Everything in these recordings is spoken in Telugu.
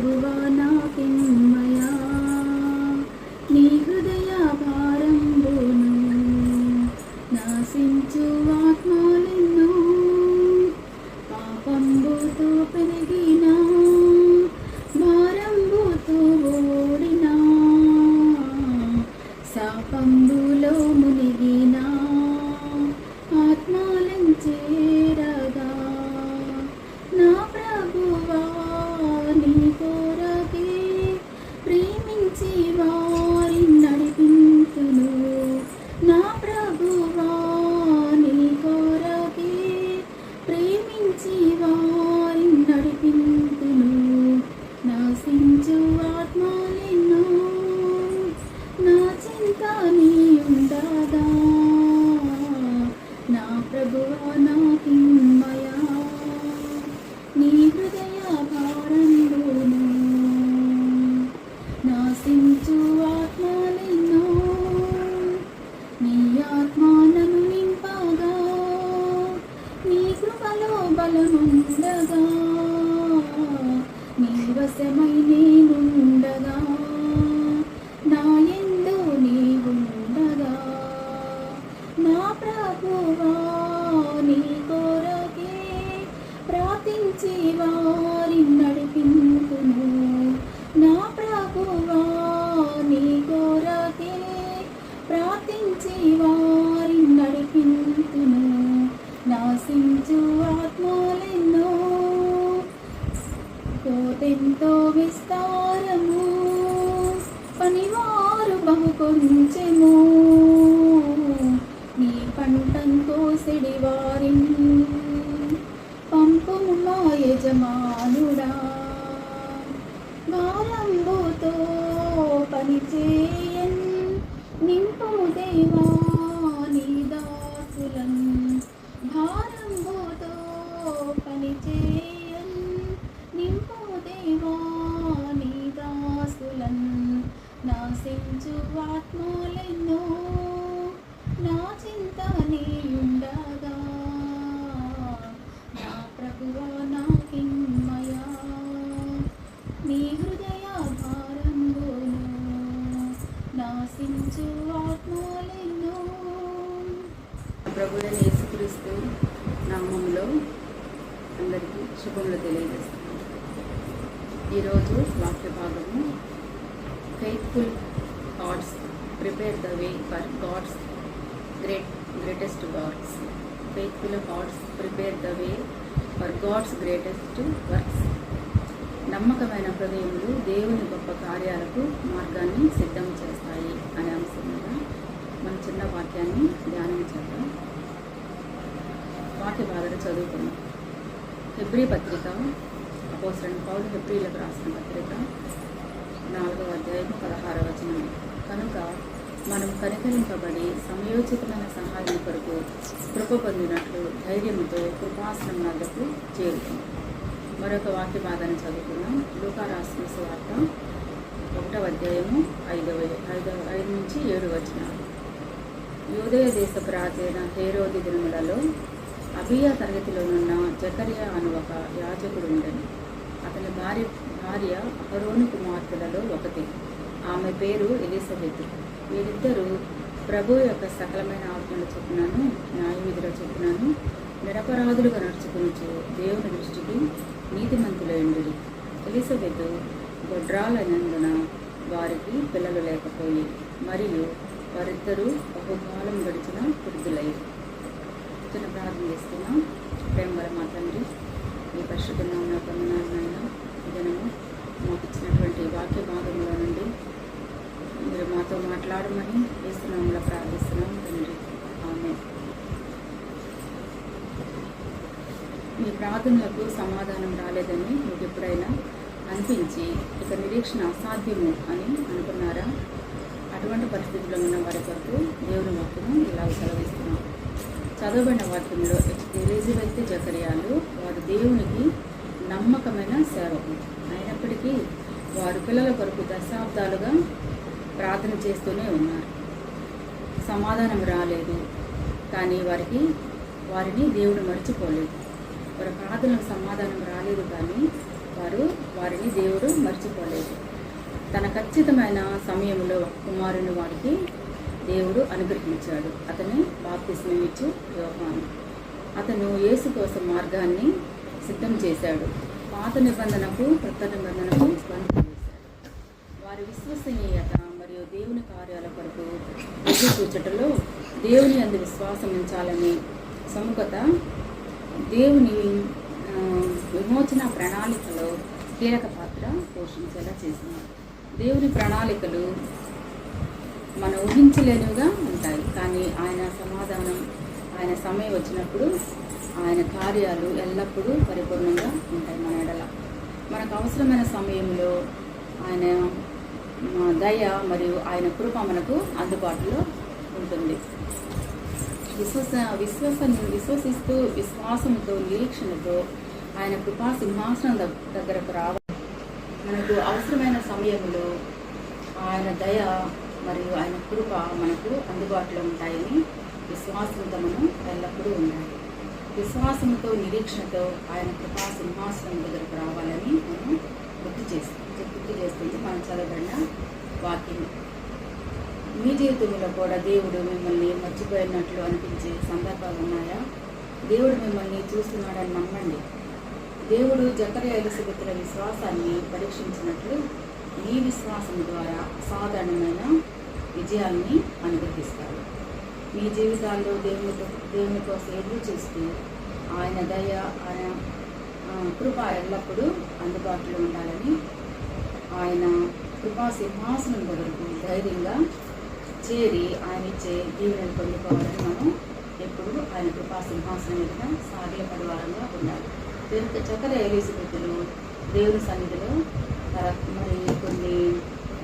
move on. నీ హృదయ ఎంతో విస్తారము పనివారు బహు కొంచెము నీ పంటంతో సెడివారి పంపుము మా యజమానుడా. గారంబుతో పనిచేయన్ నింపుము దేవా నీ దాసులను ఆశించు ఆత్మలెన్నో నా చింత నీయుండగా. నా ప్రభువా నా కిమ్మయా నీ హృదయ భారంలోను నాశించు ఆత్మలెన్నో ప్రభుడైన యేసుక్రీస్తు నామంలో అందరికీ శుభములు తెలియజేస్తున్నాను ఈరోజు వాక్య భాగము faithful thoughts prepare the way for God's great greatest works faithful thoughts prepare the way for God's greatest works నమ్మకమైన హృదయములు దేవుని గొప్ప కార్యాలకు మార్గాన్ని సిద్ధం చేస్తాయి అనే అంశం మీద మన చిన్న వాక్యాన్ని ధ్యానం చేద్దాం. వాక్య బాధలు చదువుకున్నాం హెబ్రి పత్రిక అపోసరణ పౌలు హెబ్రిలకు రాసిన పత్రిక నాలుగవ అధ్యాయం పదహారవ వచనం. కనుక మనం కనికరింపబడి సమయోచితమైన సహాయం కొరకు కృప పొందినట్లు ధైర్యంతో కృపాసనం వద్దకు చేరుతాం. మరొక వాక్య భాగాన్ని చదువుకున్నాం లూకా రాసిన వార్త ఒకటవ అధ్యాయము ఐదవ ఐదవ ఐదు నుంచి ఏడు వచనాలు. యూదయ దేశపు రాజైన హేరోది దినములలో అబియా తరగతిలోనున్న జకరియా అను ఒక యాజకుడు ఉండను. అతని భార్య భార్య రోని కుమార్తెలలో ఒకటి. ఆమె పేరు ఎలిజబెత్. వీరిద్దరూ ప్రభు యొక్క సకలమైన ఆజ్ఞలు చొప్పునను న్యాయవిధిలో చొప్పునను నిరపరాధులుగా నడుచుకునుచు దేవుని దృష్టికి నీతిమంతులైండు ఎలిజబెత్ గొడ్రాలైనందున వారికి పిల్లలు లేకపోయి మరియు వారిద్దరూ బహుకాలం గడిచిన వృద్ధులయ్యారు చిన్న ప్రార్థన చేస్తున్నాం ప్రేమ గల మా తండ్రి మీ పరిశుద్ధంగా ఉన్న పొందనాలనైనా దినము మాకు ఇచ్చినటువంటి వాక్య భాగంలో నుండి మీరు మాతో మాట్లాడమని వేస్తున్నాములో ప్రార్థిస్తున్నాం తండ్రి. ఆమె మీ ప్రార్థనలకు సమాధానం రాలేదని మీకు ఎప్పుడైనా అనిపించి ఇక నిరీక్షణ అసాధ్యము అని అనుకున్నారా? అటువంటి పరిస్థితుల్లో ఉన్న వారి కొరకు దేవుని వాక్యము ఇలా సెలవిస్తున్నాం. చదవబడిన వాక్యంలో ఎలిజబెత్ జకర్యాలు వారు దేవునికి నమ్మకమైన సేవకు అయినప్పటికీ వారు పిల్లల కొరకు దశాబ్దాలుగా ప్రార్థన చేస్తూనే ఉన్నారు. సమాధానం రాలేదు. కానీ వారికి వారిని దేవుడు మర్చిపోలేదు. వారి ప్రార్థనలకు సమాధానం రాలేదు కానీ వారు వారిని దేవుడు మర్చిపోలేదు. తన ఖచ్చితమైన సమయంలో ఒక కుమారుని వారికి దేవుడు అనుగ్రహించాడు. అతని బాప్తిస్మం ఇచ్చు యోగాను అతను యేసు కోసం మార్గాన్ని సిద్ధం చేశాడు. పాత నిబంధనకు కొత్త నిబంధనకు స్పందన చేశాడు. వారి విశ్వసనీయత మరియు దేవుని కార్యాల కొరకు సూచటలో దేవుని అందు విశ్వాసం ఉంచాలని సముఖత దేవుని విమోచన ప్రణాళికలో కీలక పాత్ర పోషించేలా చేసింది దేవుని ప్రణాళికలు మనం ఊహించలేనివిగా ఉంటాయి. కానీ ఆయన సమాధానం ఆయన సమయం వచ్చినప్పుడు ఆయన కార్యాలు ఎల్లప్పుడూ పరిపూర్ణంగా ఉంటాయి మన ఎడల. మనకు అవసరమైన సమయంలో ఆయన దయ మరియు ఆయన కృప మనకు అందుబాటులో ఉంటుంది. విశ్వస విశ్వాస విశ్వసిస్తూ విశ్వాసంతో నిరీక్షణతో ఆయన కృపా సింహాసనం దగ్గరకు రావ మనకు అవసరమైన సమయంలో ఆయన దయ మరియు ఆయన కృప మనకు అందుబాటులో ఉంటాయని విశ్వాసంతో మనం ఎల్లప్పుడూ ఉండాలి. విశ్వాసంతో నిరీక్షణతో ఆయన కృపా సింహాసనం దగ్గరకు రావాలని మనం గుర్తు చేస్తాం. గుర్తు చేస్తుంది మనం చదవబడిన వాక్యం. మీ జీవితంలో కూడా దేవుడు మిమ్మల్ని మర్చిపోయినట్లు అనిపించే సందర్భాలు ఉన్నాయా? దేవుడు మిమ్మల్ని చూస్తున్నాడని నమ్మండి. దేవుడు జకర్య విశ్వాసాన్ని పరీక్షించినట్లు మీ విశ్వాసం ద్వారా అసాధారణమైన విజయాల్ని అనుగ్రహిస్తాడు. మీ జీవితాల్లో దేవుని దేవుని కోసం ఎదురు చూస్తూ ఆయన దయ ఆయన కృప ఎల్లప్పుడూ అందుబాటులో ఉండాలని ఆయన కృపా సింహాసనం వరకు ధైర్యంగా చేరి ఆయన ఇచ్చే దీవెనలు పొందుకోవాలని మనం ఎప్పుడు ఆయన కృపా సింహాసనం మీద సాగిలపడి వారంగా ఉండాలి. దేవుని చక్కెర ఎలిజబెత్తులు దేవుని సన్నిధిలో తర- మరి కొన్ని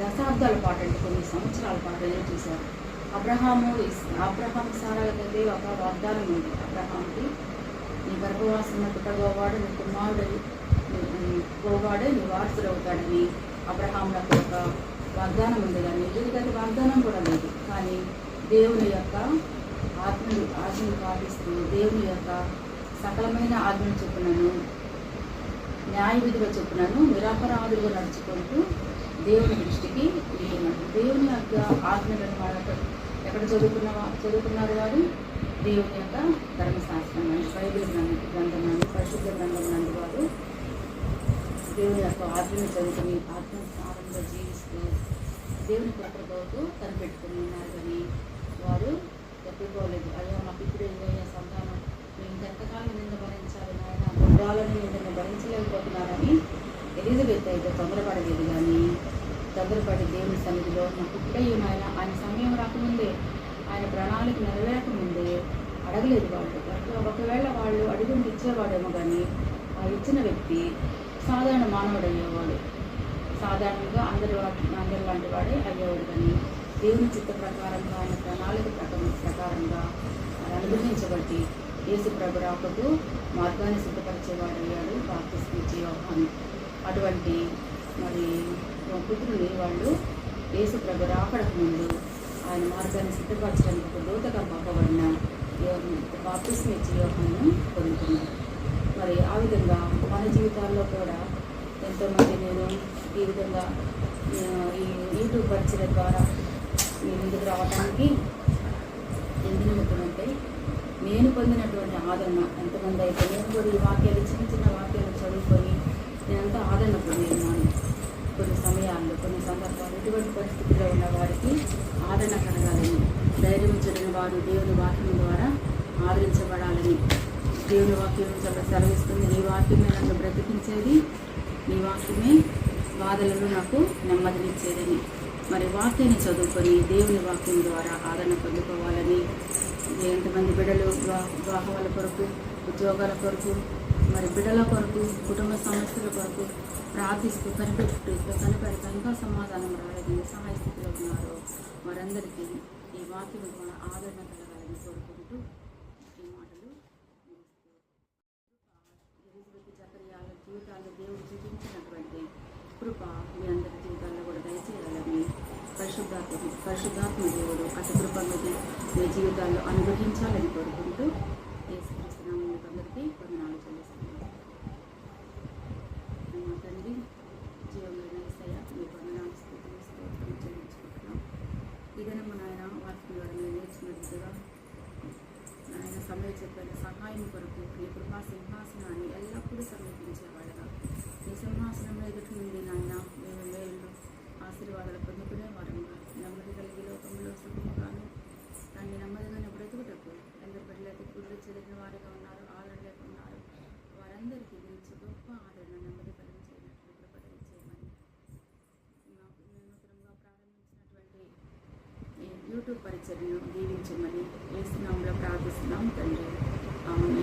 దశాబ్దాల పాటు అంటే కొన్ని సంవత్సరాల పాటు ఎదురు చూశారు. అబ్రహాము ఇస్- అబ్రహాం సారాలకైతే ఒక వాగ్దానం ఉంది. అబ్రహాంకి నీ గర్భవాసం పుట్టగోవాడు నీ కుమారుడు గోవాడే నీ వారసుడు అవుతాడని అబ్రహాంలకు ఒక వాగ్దానం ఉంది కానీ వీరికైతే వాగ్దానం కూడా లేదు. కానీ దేవుని యొక్క ఆత్మను ఆజ్ఞను పాటిస్తూ దేవుని యొక్క సకలమైన ఆజ్ఞను చొప్పునను న్యాయ విధిగా చొప్పునను నిరపరాధులుగా నడుచుకుంటూ దేవుని దృష్టికి వెళ్ళినట్టు దేవుని యొక్క ఆత్మ ఎక్కడ చదువుకున్న చదువుకున్నారు వారు. దేవుని యొక్క ధర్మశాస్త్రం అని బైబిల్ గ్రంథ గ్రంథం నుండి పరిశుద్ధ గ్రంథం నుండి వారు దేవుని యొక్క ఆజ్ఞను చదువుకుని ఆత్మస్థానంలో జీవిస్తూ దేవుని కృపతో కనిపెట్టుకుని ఉన్నారు కానీ వారు తప్పిపోలేదు. అయ్యో మాకు ఇప్పుడు ఏమయ్యా సంతానం మేము ఎంతకాలం నిన్న భరించాలి నాయన? గుడ్డాలని నిన్న భరించలేకపోతున్నారని ఎలిజబెత్ అయితే తొందరపడలేదు కానీ దగ్గరపడి దేవుని సన్నిధిలో మాకు ఇప్పుడే ఆయన ఆయన సమయం రాకముందే ఆయన ప్రణాళిక నెరవేరకముందే అడగలేదు వాళ్ళు ఒకవేళ వాళ్ళు అడుగుండి ఇచ్చేవాడేమో కానీ ఆ ఇచ్చిన వ్యక్తి సాధారణ మానవుడు అయ్యేవాడు. సాధారణంగా అందరి వాటి అందరి లాంటి వాడే అయ్యేవాడు కానీ దేవుని చిత్త ప్రకారంగా ఆయన ప్రణాళిక ప్రకారం ప్రకారంగా ఆయన అనుగ్రహించబట్టి యేసు ప్రభు రాకకు మార్గాన్ని సిద్ధపరిచేవాడయ్యాడు బాప్తిస్మిచ్చి యోహాను అటువంటి మరి కుదురు వాళ్ళు యేసు ప్రభు రాకడకు ముందు ఆయన మార్గాన్ని సిద్ధపరచడానికి ఒక దూతగా పంపబడిన బాప్తిస్మిచ్చి యోహాను పొందుతున్నారు. మరి ఆ విధంగా మన జీవితాల్లో కూడా ఎంతోమంది నేను ఈ విధంగా ఈ యూట్యూబ్ పరిచయ ద్వారా మీ ముందుకు రావడానికి ఎందుకు ఉంటాయి నేను పొందినటువంటి ఆదరణ ఎంతమంది అయితే నేను కూడా ఈ వాక్యాలు చిన్న చిన్న వాక్యాలు చదువుకొని నేనంతా ఆదరణ పొంది ఉన్నాను కొన్ని సమయాల్లో కొన్ని సందర్భాలు ఎటువంటి పరిస్థితుల్లో ఉన్న వారికి ఆదరణ కలగాలని ధైర్యం చెడిన వారు దేవుని వాక్యం ద్వారా ఆదరించబడాలని. దేవుని వాక్యం చాలా సెలవిస్తుంది నీ వాక్యమే నన్ను బ్రతికించేది నీ వాక్యమే బాధలను నాకు నెమ్మదినిచ్చేదని. మరి వాక్యాన్ని చదువుకొని దేవుని వాక్యం ద్వారా ఆదరణ పొందుకోవాలని ఎంతమంది బిడ్డలు వివాహాల కొరకు ఉద్యోగాల కొరకు మరి బిడ్డల కొరకు కుటుంబ సమస్యల కొరకు ప్రార్థిస్తూ కనిపెట్టు కనిపెడతా ఇంకా సమాధానం రాలేదని సహాయ స్థితిలో ఉన్నారో. వారందరికీ ఈ వాక్యం ద్వారా ఆదరణ కలగాలని కోరుకుంటూ ఈ మాటలు జకర్యాల జీవితాల్లో దేవుడు చూపించినటువంటి కృప మీ అందరి జీవితాల్లో కూడా దయచేయాలని పరిశుద్ధాత్మ పరిశుద్ధాత్మ దేవుడు అతి కృప మీ జీవితాల్లో అనుగ్రహించాలని కోరుకుంటూ పరిచర్యను దీవించమని వేస్తున్నాంలో ప్రార్థిస్తున్నాం తండ్రి. అవును